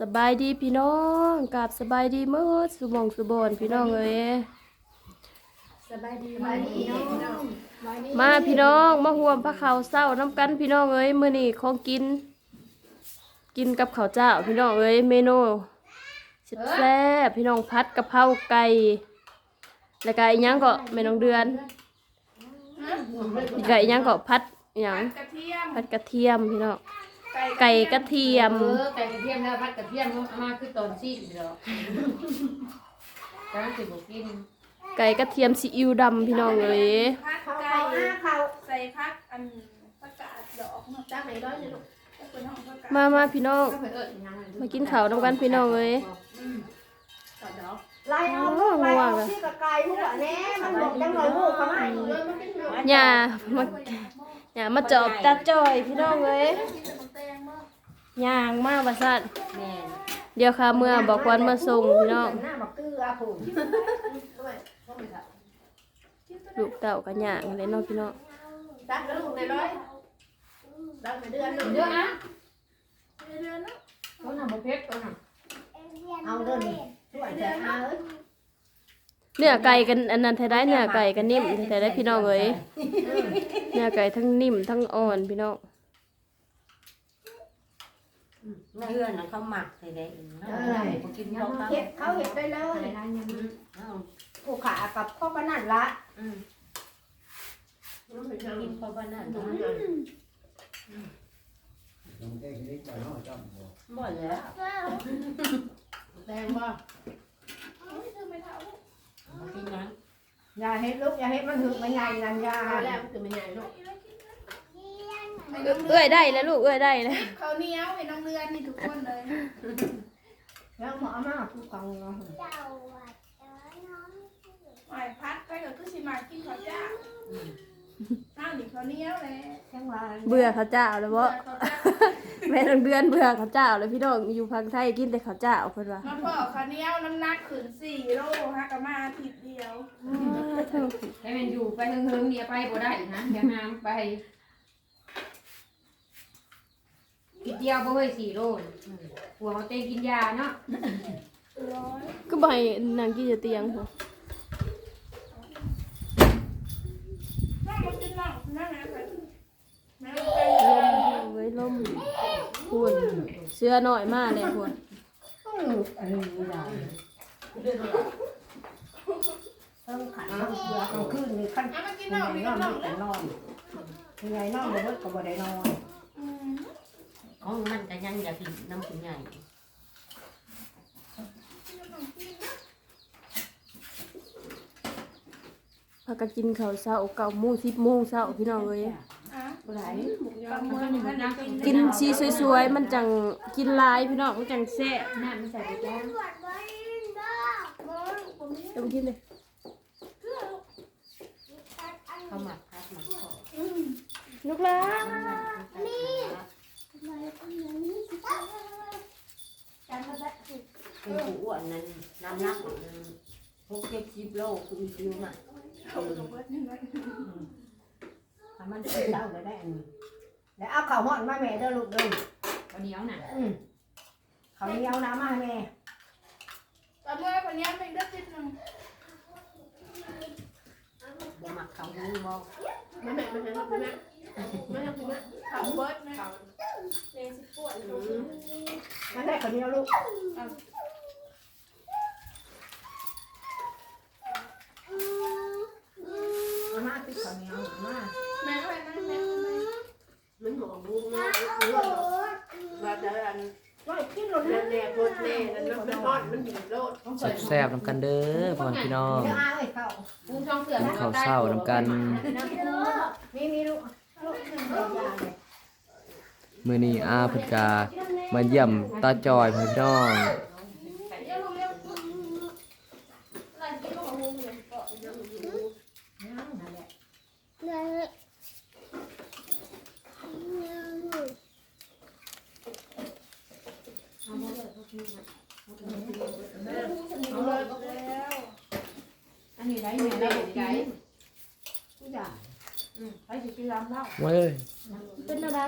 สบายดีพี่น้องกับสบายดีเมื่อสุบองสุบอนพี่น้องเอ้ยสบายดีสบายดีน้องมาพี่น้องมาห่วมพระเขาวเศร้าน้ำกันพี่น้องเอ้ยมื้อนี้ของกิน กินกับข้าวเจ้าพี่น้องเอ้ยเมนูแซ่บๆพี่น้องพัดกะเพราไก่แล้วก็อีกหยังก็แม่น้องเดือนแล้วก็อีกหยังก็พัดอีหยังกระเทียมพัดกระเทียมพี่น้อง ไก่กระเทียม เออไก่กระเทียมแล้วพัดกระเทียมเอามาคือตอนซีดเดียวกำลังสิบกินไก่กระเทียมซีอิ๊วดำพี่น้องเอ้ยพักเขาไก่เขาอ้าเขาใส่พักอันผักกาดดอกเนาะจากไหนร้อยเลยลูกก็เป็นห้องผักกาดมามาพี่น้อง ก็เพิ่นเอิ้นยังไงมากินข้าวน้ำกันพี่น้องเอ้ยต่อดอกไล่เอาลูกไล่เอาที่กับไก่หัวแน่มันบอกจังเลยลูกเขาไม่เลยมันเป็นหัวอย่ามาอย่ามาจอบตาจอยพี่น้องเอ้ย ย่างมาว่าซั่นแม่นเดี๋ยวค่ะเมื่อบอกวันมาส่งพี่น้องหน้าบักเกลือผูกลูกเต่ากันย่างเลยเนาะพี่น้องดักแล้วลูกในร้อยดักในเดือนลูกเยอะนะเดือนเนาะต้นหอมเพชรต้นหอมเอาเดินช่วยแต่อาเอ้ยเนื้อไก่กันอันนั้นแท้ได้เนื้อไก่กันนิ่มแท้ได้พี่น้องเอ้ยเนื้อไก่ทั้งนิ่มทั้งอ่อนพี่น้อง เพื่อนน่ะเขาหมักใส่ได้เองเนาะเขากินเขาเขาเห็ดเขาเห็ดไปเลยอะไรนะยังเอาผูกขากับข้อปนั่นละอืมกินเพราะว่านั่นตรงอืนั้นมหมดแล้วแดงบ่เฮ้ยเธอไม่เท่ากินนั้นอย่าเห็ดลูกอย่าเห็ดมันถึงมันใหญ่นั่นยาแล้วมันจะไม่ใหญ่ลูก เอ้ยได้แล้วลูกเอ้ยได้แล้วข้าวเหนียวให้น้องเดือนนี่ทุกคนเลยแล้วหมอมาผูกกองเนาะหมายพัดไปก็คือสิมากินข้าวเจ้าข้าวนี่ข้าวเหนียวเลยจังหวะเบื่อข้าวเจ้าแล้วบ่ข้าวเจ้าแม่ทั้งเดือนเบื่อข้าวเจ้าแล้วพี่น้องอยู่พังไทยกินแต่ข้าวเจ้าเพิ่นว่ามาพ่อข้าวเหนียวน้ำหนักขึ้นสี่โลฮะกะมาอาทิตย์เดียว ให้มันอยู่ไปเฮิงๆเดียวไปบ่ได้นะอย่าหามไป กินเดียวบ่เฮ้ย4โลหัวเขาเต้กินยาเนาะร้อยก็บ่ให้นางกินอยู่เตียงพุ่นน้องมากินน้องนั่นนะค่ะแม่ลมเว้ยลมพุ่นเสื้อน้อยมากเลยพุ่นอันนี้ได้ต้องขันต้องเสือต้องขึ้นนี่ขั้นเอามากินยัน้องงไงมีนอนน้องแต่แล้วนอนยังไงนอนบ่เบิดก็บ่ได้นอนอืม ของมันก็ยังอยากกินน้ำคุณใหญ่พากันกินข้าวเช้าเก้าโมงสิบโมงเช้าพี่น้องเอ้ยอะบ่ได้กำมือมันจะกินกินสีสวยๆ มันจังกินหลายพี่น้อง มันจังแซ่บน้ำไม่ใส่ไปแก้วเดี๋ยวมากินเลยเขาหมักพัดหมักขอลูกหลานคือผู้อ้วนนั้นน้ำหนักหกเจ็ดสิบโลคือคิวน่ะเอาลงเบิดนี่ไว้ถ้ามันเป็นเจ้าก็ได้อันนี้แล้วเอาข้าวหอดมาแม่เด้อลูกเด้อเอาเหนียวน่ะอืมข้าวเหนียวน้ำมาให้แม่ตอนเมื่อคนนี้ไม่ได้ติดหนึ่งบ่หมักเขาหูบ่ไม่แม่ไม่แม่ไม่แม่ไม่แม่ไม่แม่ขับเบิดนะ เลี้ยงสิปวดอยู่มาได้ข้าวเหนียวลูกเอามาติดข้าวเหนียวมาแม่ไปนะแม่ไปมันหอมบุ้งนะว่าจะอันว่ากินรถแน่เล่นแน่โคตรแน่นั่นมันทอดมันอยู่โลดแซ่บๆน้ำกันเด้อพ่อพี่น้องเดี๋ยวเอาไอ้ข้าวปูช่องเสือกินข้าวเช้าน้ำกันมีมีลูกลูกหนึ่งเดียวยาเลย มื้อนี้อาเพิ่นกามาเยี่ยมตาจอยพ่อพี่น้องเดี๋ยวลงเร็วอะไรกินของมึงเลยก็นั่นแหละเอาเลยแล้วอันนี้ได้แม่ได้ไก่ทุกองไปสิกินลำเล่าเว้ยเป็นอะไร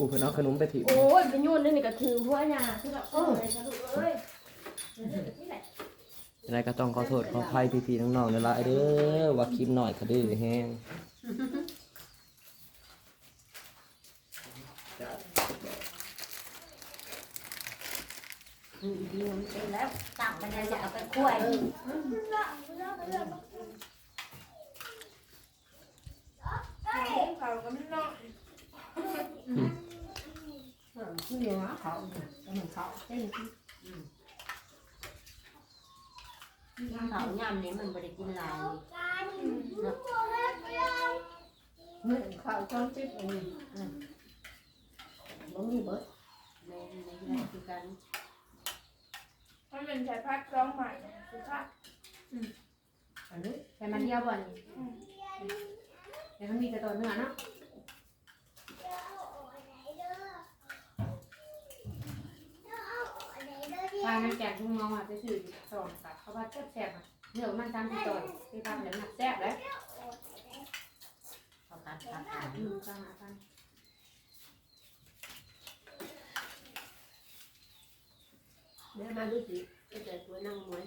ผู้เพิ่นเอาขนมไปถิ่มโอ้ยไปยุ่นนี่นี่ก็ถือหัวหยาคือแบบเออเลยค่ะลูกเอ้ยนี่แหละยังไงก็ต้องขอโทษขออภัยพี่ๆน้องๆนั่นละเด้อว่าคลิปหน่อยก็ดื้อแฮงอืมดีมันเป็นแล้วตั้งมันจะเอาไปคั่วเองเขาก็ไม่นอก คือเดี๋ยวนะเขาแต่มันเขาเต้นเขาย่ำนี้มันบริกินหลายเมื่อเขาจ้องจิ๊บเองบ่มีเบิดในในในคือกันมันเป็นสายพัดร้องใหม่คือพัดอันนี้แต่มันเดียวบ่นี่แต่มันมีแต่ตัวเนื้อเนาะามันแกงทุ่งมองอะจะชื่อสองสับเขาว่าแซ่บๆอะเนื้อมันตามที่ต่อยที่พักแล้วมันแซ่บเลยเขาตัดตัดตัดอืมก็หากันแม่มาดูสิก็จะตัวนั่งมวย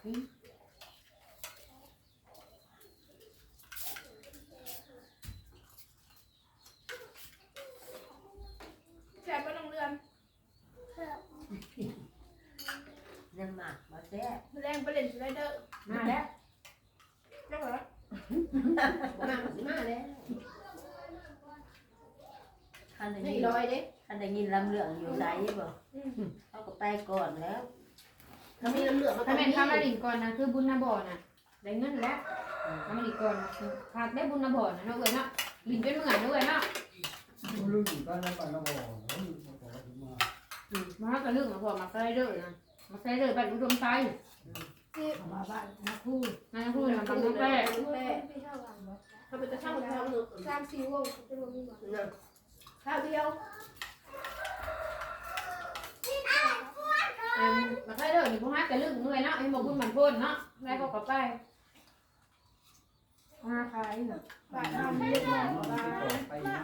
แซ่บก็ต้องเรือนนั่นหมากมาแซ่บแรงไปเล่นสไลเดอร์มาแล้วนั่งเหรอมาสิมาแล้วคันได้นี่ยินลอยเด้คันได้ยินลำเรื่องอยู่ไสบ่เขาก็ไปก่อนแล้ว ถ้ามีน้ำเหลืองมาถ้าเป็นข้าวมาลินก่อนนะคือบุญนาบ่อน่ะได้เงินแล้วข้าวมาลินก่อนนะคือขาดได้บุญนาบ่อนะเนาะเอ้ยเนาะลินเป็นเหมือนเนาะเอ้ยเนาะรุ่นกันแล้วกันแล้วบอกแล้วบอกว่าถึงมาอืมมาก็เรื่องของพอมาใส่เด้อนะมาใส่เด้อบ้านอุดมไซเขามาบ้านนะคู่นั่นคือทำตำน้ำแป้แม่พี่เท่ากันถ้าเป็นตะช่างมันทำหนึ่งสามสี่วงเป็นวงนี้หมดนะข้าวเดียว อืมมาใส่เด้อนี่พวกฮักแต่เรื่องเมื่อยเนาะไอ้บอกบุญมันพ้นเนาะได้ก็กลับไปมาขายเนาะบาดทำเล็กหน่อยบาด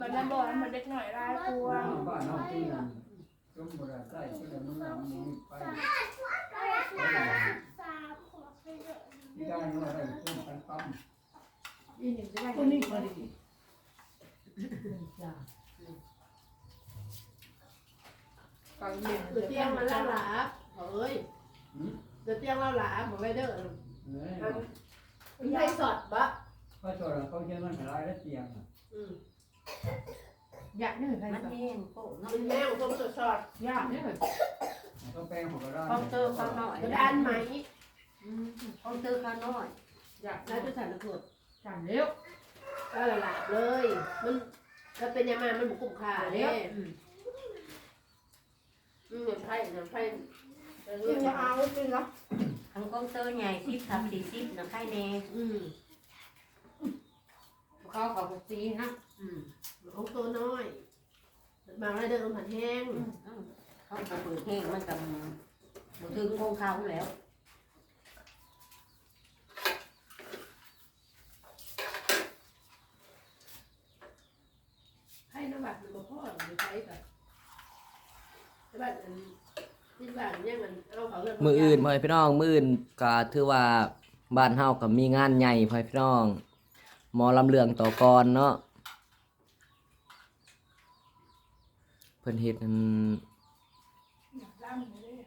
บาดน้ำบ่อมันเล็กหน่อยร้ายกลัวบ้านนอกที่นั่น จมบราได้ก็เลยมึงเอามึงไปที่ได้เมื่อไรต้นกันปั๊มอีหนึ่งจะได้คนนี้พอดีจ้าก่อนหนึ่งเกิดเตียงมาแล้วหลาเฮ้ยเกิดเตียงแล้วหลาบอกไว้เด้อเฮ้ยมันไปสอดบะก็ชวนเขาเชื่อมันหลายแล้วเตียงอืมอยากเนี่ยใครมันก็แห้งโป่งเนาะมันแม่ของผมสดสอดอยากเนี่ยต้องแปลงหัวกระดาคอมเตอร์ข้างนอกกระดานไหมคอมเตอร์ข้างนอกอยากแล้วจะสั่นระเบิดสั่งเร็วก็หลาบเลย มันถ้าเป็นยังไงมันบุกคุ้มค่าเด้ อืมเหมือนไพ่เหมือนไพ่กินจะเอาจริงเหรอทางคอมเตอร์ใหญ่สิบสามสี่สิบนะไข่แน่อืมเขาขอบุซีนะอืมของตัวน้อย บางรายเดินผ่านแห้ง เขาก็เปิดแห้งมันกับบ่ถึงโคงเขาแล้ว ให้น้ำบัตรมันบ่พ่อหรือใช้กับน้ำ บัตรอันที่บ้านเนี่ยมันเอาเขาเรื่องมืออื่นพ่อพี่น้องมืออื่นก็ถือว่าบ้านเฮาก็มีงานใหญ่พ่อพี่น้องหมอลำเลืองต่อกรเนาะเพิ่นเฮ็ดอันล่างเลย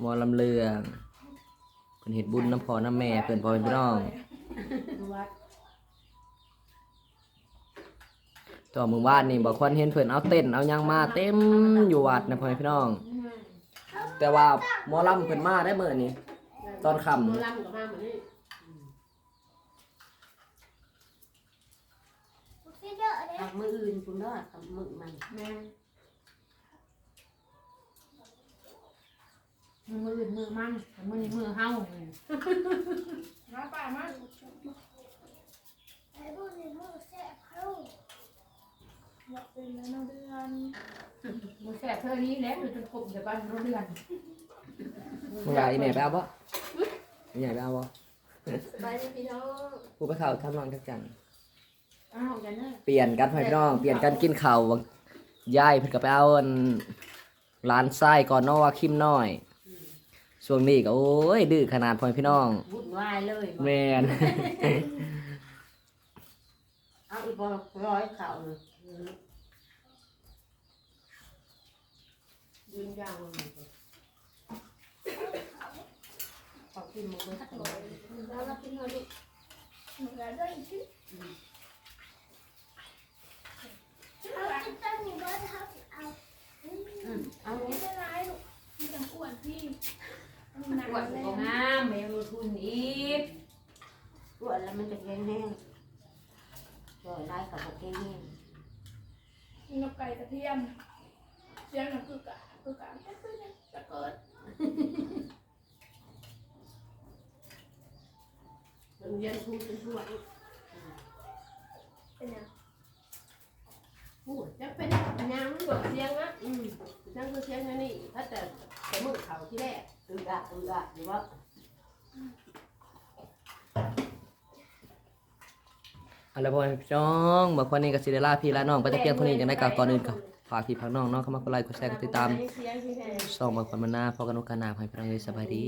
หมอลำเลืองเพิ่นเฮ็ดบุญน้ำพ่อน้ำแม่เพิ่นพ่อพี่น้อง วัด ต่อมื้อวานนี่บ่ควรเห็นเพิ่นเอาเต้นท์เอาหยังมาเต็มอยู่วัดนะพ่อพี่น้อง แต่ว่าหมอลำเพิ่นมาได้มื้อนี้ ตอนค่ำตัวล่ำกับมาเหมือนนี่ทางมืออื่นคุณเนาะกับมือมันแม่มืออื่นมือมันมือนี้มือเฮานี่มาป่ามา ไอ้พวกนี้มันแซ่บเขา อยากเป็นแล้วน้องเดือนมือแสบเท่านี้แล้วอยู่จนกบจะบ้านรถเดือนมึงอยากอีแม่ไปเอาบ่มึงอยากไปเอาบ่สบายดีพี่น้องกูไปเข้าทำนองจักจันอ้าวจันเนอร์เปลี่ยนกันพ่อพี่น้อง เปลี่ยนกันกินข้าวบางยายเพิ่นก็ไปเอาอันร้านไส้ก่อนเนาะว่าคิมน้อย ช่วงนี้ก็โอ้ยดื้อขนาดพ่อพี่น้อง วุ่นวายเลยแม่น เอาอีกบ่ร้อยเข่าเลย ยืนยาวเลยขอบคุณมึงเลยแล้วรับพี่น้องลูกหนูแล้วด้วยที่เอาที่ตั้งอยู่บนเขาเอาเอาไม่ได้ร้ายลูกพี่จังอ้วนพี่มีหนักปวดเลก็งามแมวทุนอีกปวดแล้วมันจะแห้งแห้งจ่อยไล่กับแห้งแห้งมี นกไก่กระเทียมเสียงน้ำคือกะคือกะแค่คือจะเกิดมันเย็นทุกเป็นทุกวันเป็นยังพูดจะเป็นยังหยดเสียงนะอืมนั่งคือเสียงนั่นนี่ถ้าแต่แต่มือเขาที่แรกอืออะอืออะหรือว่า เอาละพ่อพี่น้องเมื่อวันนี้ก็สิได้ลาพี่ลาน้องไปแต่เพียงคนนี้จังได้ก็ก่อนอื่นก็ฝากพี่พักน้องเนาะเข้ามากดไลค์กดแชร์กดติดตามเสียงพี่แทนส่องมาคนมาหน้าพอกันโอกาสหน้าให้พี่น้องเลยสบายดี